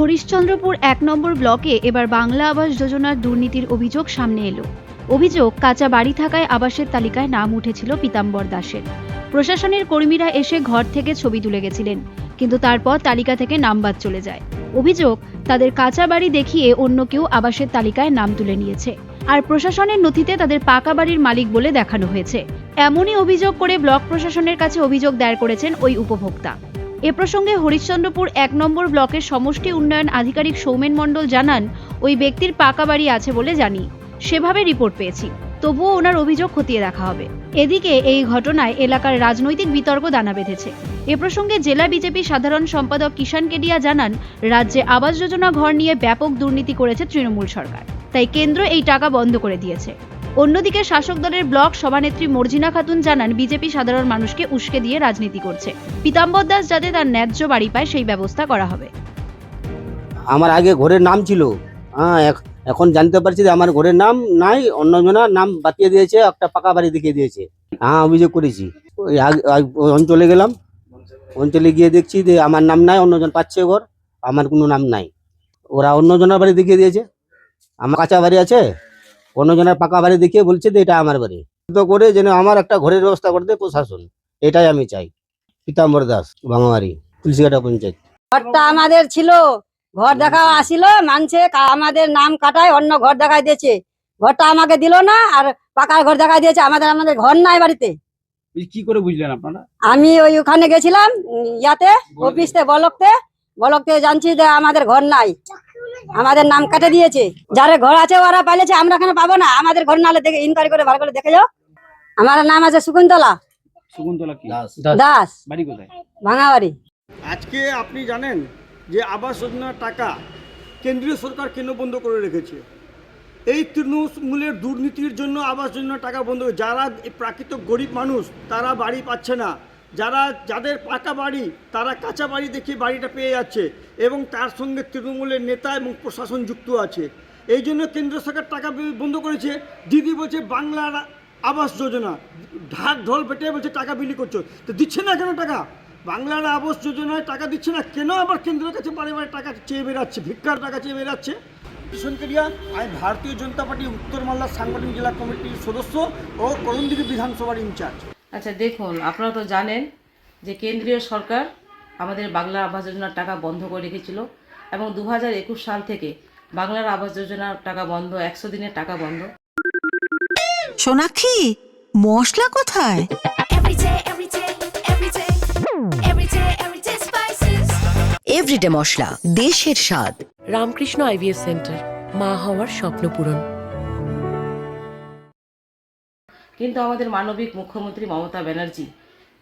হরিশ্চন্দ্রপুর এক নম্বর ব্লকে এবার বাংলা আবাস যোজনার দুর্নীতির অভিযোগ সামনে এলো। অভিযোগ, কাঁচা বাড়ি থাকায় আবাসের তালিকায় নাম উঠেছিল পীতাম্বর দাসের। প্রশাসনের কর্মীরা এসে ঘর থেকে ছবি তুলে গেছিলেন, কিন্তু তারপর তালিকা থেকে নাম বাদ চলে যায়। অভিযোগ, তাদের কাঁচা বাড়ি দেখিয়ে অন্য কেউ আবাসের তালিকায় নাম তুলে নিয়েছে। আর প্রশাসনের নথিতে তাদের পাকা বাড়ির মালিক বলে দেখানো হয়েছে। এমনই অভিযোগ করে ব্লক প্রশাসনের কাছে অভিযোগ দায়ের করেছেন ওই উপভোক্তা। এ প্রসঙ্গে হরিশ্চন্দ্রপুর এক নম্বর ব্লকের সমষ্টি উন্নয়ন আধিকারিক সৌমেন মণ্ডল জানান, ওই ব্যক্তির পাকা বাড়ি আছে বলে জানি। সেভাবে রিপোর্ট পেয়েছি। তবুও ওনার অভিযোগ খতিয়ে দেখা হবে। এদিকে এই ঘটনায় এলাকার রাজনৈতিক বিতর্ক দানা বেঁধেছে। এ প্রসঙ্গে জেলা বিজেপি সাধারণ সম্পাদক কিষাণ কেডিয়া জানান, রাজ্যে আবাস যোজনা ঘর নিয়ে ব্যাপক দুর্নীতি করেছে তৃণমূল সরকার। তাই কেন্দ্র এই টাকা বন্ধ করে দিয়েছে। অন্যদিকে শাসক দলের ব্লক সভানেত্রী মর্জিনা খাতুন জানান, বিজেপি সাধারণ মানুষকে উস্কে দিয়ে রাজনীতি করছে। পীতাম্বর দাস যাতে তার ন্যায্য বাড়ি পায়, সেই ব্যবস্থা করা হবে। আমার আগে ঘরের নাম ছিল। হ্যাঁ এখ- এখন জানতে পারছি যে আমার ঘরের নাম নাই অন্যজনের নাম বাতিয়ে দিয়েছে, একটা পাকা বাড়ি দেখিয়ে দিয়েছে। হ্যাঁ অভিযোগ করেছি। অঞ্চলে গেলাম। অঞ্চলে গিয়ে দেখছি যে আমার নাম নাই অন্যজন পাচ্ছে ঘর, আমার কোনো নাম নাই। ওরা অন্যজনের বাড়ি দেখিয়ে দিয়েছে। আমার কাঁচা বাড়ি আছে? অন্যজনের পাকা বাড়ি দেখিয়ে বলছে যে এটা আমার বাড়ি। তো করে যেন আমার একটা ঘরের ব্যবস্থা করে দেয় প্রশাসন। এটাই আমি চাই। পীতাম্বর দাস বাঙামারি তুলসীঘাটা পঞ্চায়েত। ঘরটা আমাদের ছিল ঘর দেখা আসিল মানছে আমাদের নাম কাটায় অন্য ঘর দেখাই দিয়েছে। ঘরটা আমাকে দিল না আর পাকা ঘর দেখাই দিয়েছে আমাদের আমাদের ঘর নাই বাড়িতে। কি করে বুঝলেন আপনারা? আমি ওই ওখানে গেছিলাম ইয়াতে অফিসতে বলকতে বলকতে জানছি যে আমাদের ঘর নাই। আমাদের নাম কাটে দিয়েছে। যারা ঘর আছে ওরা পাইলেছে আমরা এখানে পাবো না? আমাদের ঘর নালে দেখে ইনকোয়ারি করে ভালো করে দেখে যাও। আমার নাম আছে শকুন্তলা শকুন্তলা কি? দাস। বাড়ি কোথায়? ভাঙাবাড়ি। আজকে আপনি জানেন যে আবাস যোজনার টাকা কেন্দ্রীয় সরকার কেন বন্ধ করে রেখেছে? এই তৃণমূলের দুর্নীতির জন্য আবাস যোজনার টাকা বন্ধ করে যারা এই প্রাকৃত গরিব মানুষ তারা বাড়ি পাচ্ছে না। যারা, যাদের পাকা বাড়ি, তারা কাঁচা বাড়ি দেখে বাড়িটা পেয়ে যাচ্ছে এবং তার সঙ্গে তৃণমূলের নেতা এবং প্রশাসন যুক্ত আছে। এই জন্য কেন্দ্র সরকার টাকা বন্ধ করেছে। দিদি বলছে, বাংলার আবাস যোজনা, ঢাক ঢোল পেটে বলছে, টাকা বিলি করছ। তো দিচ্ছে না কেন টাকা? বাংলার আবাস যোজনায় টাকা দিচ্ছে না, কেন আবার কেন্দ্রের কাছে বারে বারে টাকা চেয়ে বেরাচ্ছে ভিক্ষার টাকা চেয়ে বেরাচ্ছে কিষণ আমি ভারতীয় জনতা পার্টি উত্তর মালদার সাংগঠনিক জেলা কমিটির সদস্য ও করণদিঘি বিধানসভার ইনচার্জ। আচ্ছা দেখুন আপনারা তো জানেন যে কেন্দ্রীয় সরকার আমাদের বাংলা আবাস যোজনার টাকা বন্ধ করে রেখেছিল এবং দু হাজার একুশ সাল থেকে বাংলার আবাস যোজনার টাকা বন্ধ একশো দিনের টাকা বন্ধ। সোনাক্ষী মশলা কোথায়. এভরিডে মশলা দেশের স্বাদ। রামকৃষ্ণ আইভিএস সেন্টার মা হওয়ার স্বপ্ন পূরণ। কিন্তু আমাদের মানবিক মুখ্যমন্ত্রী মমতা ব্যানার্জি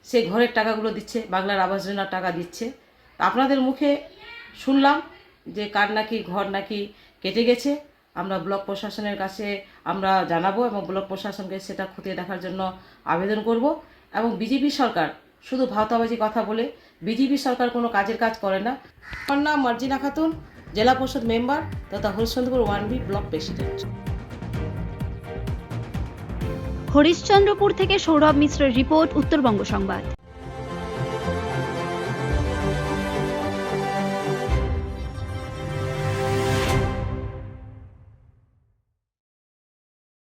সে ঘরের টাকাগুলো দিচ্ছে, বাংলার আবাস যোজনার টাকা দিচ্ছে। আপনাদের মুখে শুনলাম যে কার নাকি ঘর নাকি কেটে গেছে। আমরা ব্লক প্রশাসনের কাছে আমরা জানাব এবং ব্লক প্রশাসনকে সেটা খতিয়ে দেখার জন্য আবেদন করব। এবং বিজেপি সরকার, শুধু ভাওতাবাজি কথা বলে বিজেপি সরকার কোনো কাজের কাজ করে না। আমার নাম মার্জিনা খাতুন, জেলা পরিষদ মেম্বার তথা Harishchandrapur one B block president. Harishchandrapur থেকে সৌরভ মিশ্রের রিপোর্ট উত্তরবঙ্গ সংবাদ।